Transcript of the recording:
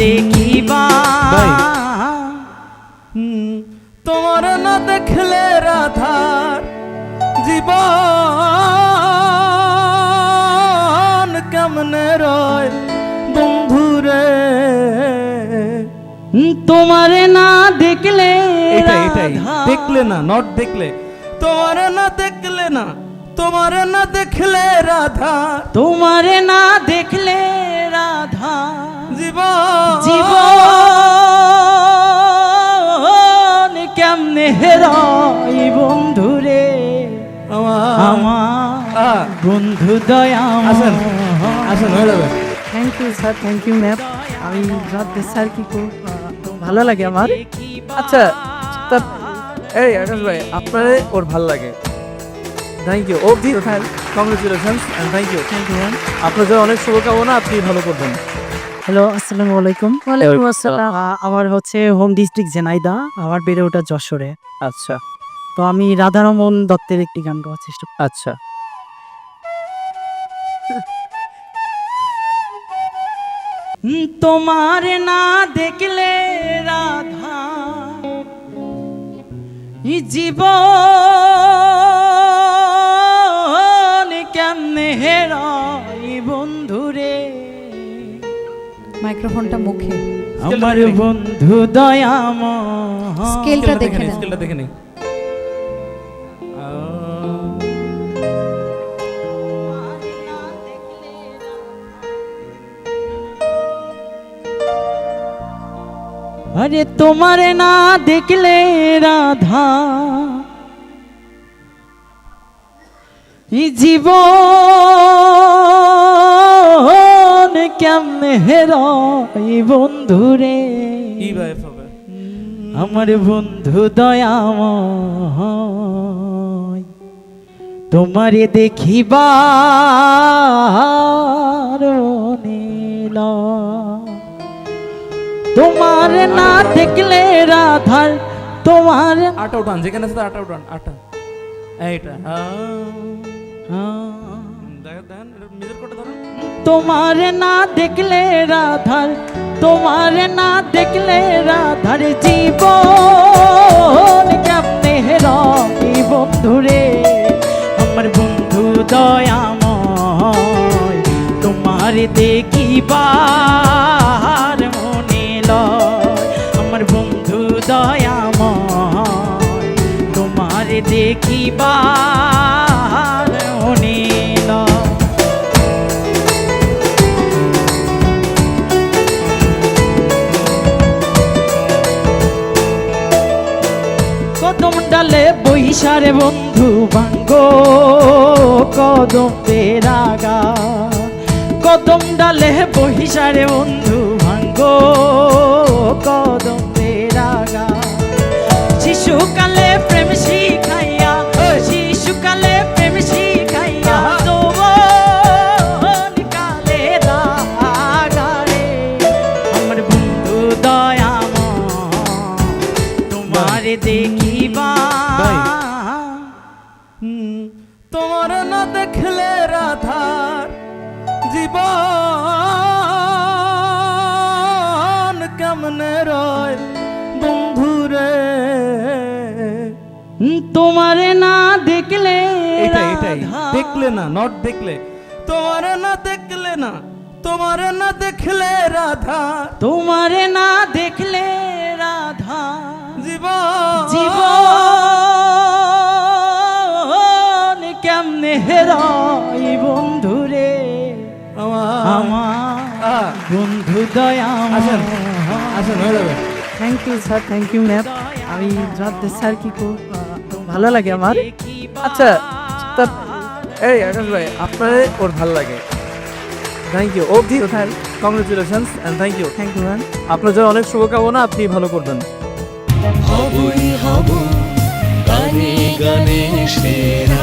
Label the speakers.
Speaker 1: দেখিবা।
Speaker 2: তোমার না দেখলে রাধার জীবন কেমনে রয় বন্ধুরে?
Speaker 1: তোমারে না দেখলে
Speaker 2: এটাই এটাই। দেখলে না নট দেখলে। তোমার না দেখলে না তোমার না দেখলে রাধা।
Speaker 1: তোমারে না দেখলে রাধা।
Speaker 2: জীবন।
Speaker 1: জীবন কেমনে হেরাই বন্ধুরে?
Speaker 2: আমার।
Speaker 1: বন্ধু দয়া
Speaker 2: আসেন আসেন হয়ে যাবে।
Speaker 3: Thank you sir thank you ma'am আমি রাত স্যার কি ভালো লাগে আমার?
Speaker 4: আচ্ছা এই আকাশ ভাই আপনারে ওর ভালো লাগে। থ্যাংক ইউ অবধি congratulation and thank you
Speaker 3: thank you ma'am
Speaker 4: আপনার জন্য অনেক শুভকামনা আপনি ভালো করবেন।
Speaker 3: হ্যালো আসসালামু আলাইকুম।
Speaker 4: ওয়ালাইকুম
Speaker 3: আসসালাম। আমার হচ্ছে হোম ডিস্ট্রিক্ট জেনাইদা আমার বেড়ে ওঠা যশোরে।
Speaker 4: আচ্ছা।
Speaker 3: তো আমি রাধারমন দত্তের একটি গান গাওয়ার চেষ্টা।
Speaker 4: আচ্ছা।
Speaker 1: তোমার না দেখলে রাধা জীবন বন্ধুরে।
Speaker 5: মাইক্রোফোনটা মুখে।
Speaker 1: আমার বন্ধু দয়াম
Speaker 5: স্কেলটা দেখে নেন
Speaker 2: স্কেলটা দেখে নেই
Speaker 1: আরে তোমার না দেখলে রাধা ই জীবন কেমনে বন্ধুরে। আমার বন্ধু দয়াম তোমারে দেখিবার নীল তোমার না দেখলে রাধার তোমার
Speaker 2: আটা উঠান যেখানে আছে আটা উঠান আটা এইটা কোটা ধরেন
Speaker 1: তোমার না দেখলে রাধার, তোমার না দেখলে রাধার জীবন কেমনে হেরাই বন্ধুরে আমার বন্ধু দয়াময়, তোমার দেখিবার মনে লয়। আমার বন্ধু দয়াময়, তোমার দেখিবার ডালে বৈশারে বন্ধু ভাঙ্গ কদম রাগা কদম ডালে বৈশারে বন্ধু ভাঙ্গ কদম রাগা শিশুকালে তোমার
Speaker 2: না দেখলে রাধার জীবন কেমনে রয় বন্ধুরে
Speaker 1: তোমার না দেখলে
Speaker 2: এটাই। দেখলে না নট দেখলে তোমার না দেখলে না তোমার না দেখলে রাধা
Speaker 1: তোমার না দেখলে রাধা
Speaker 2: জীবন
Speaker 1: জীবন বন্ধু
Speaker 2: আসেন আসেন হয়ে যাবে।
Speaker 3: Thank you sir thank you ma'am আমি রাত স্যার কি খুব ভালো লাগে আমার?
Speaker 4: আচ্ছা তা এই আকাশ ভাই আপনারে ওর ভালো লাগে। থ্যাংক ইউ অবধি congratulation and thank you
Speaker 3: thank you ma'am
Speaker 4: আপনার জন্য অনেক শুভকামনা আপনি ভালো করবেন।
Speaker 6: হবই হব গানে গানে সেরা।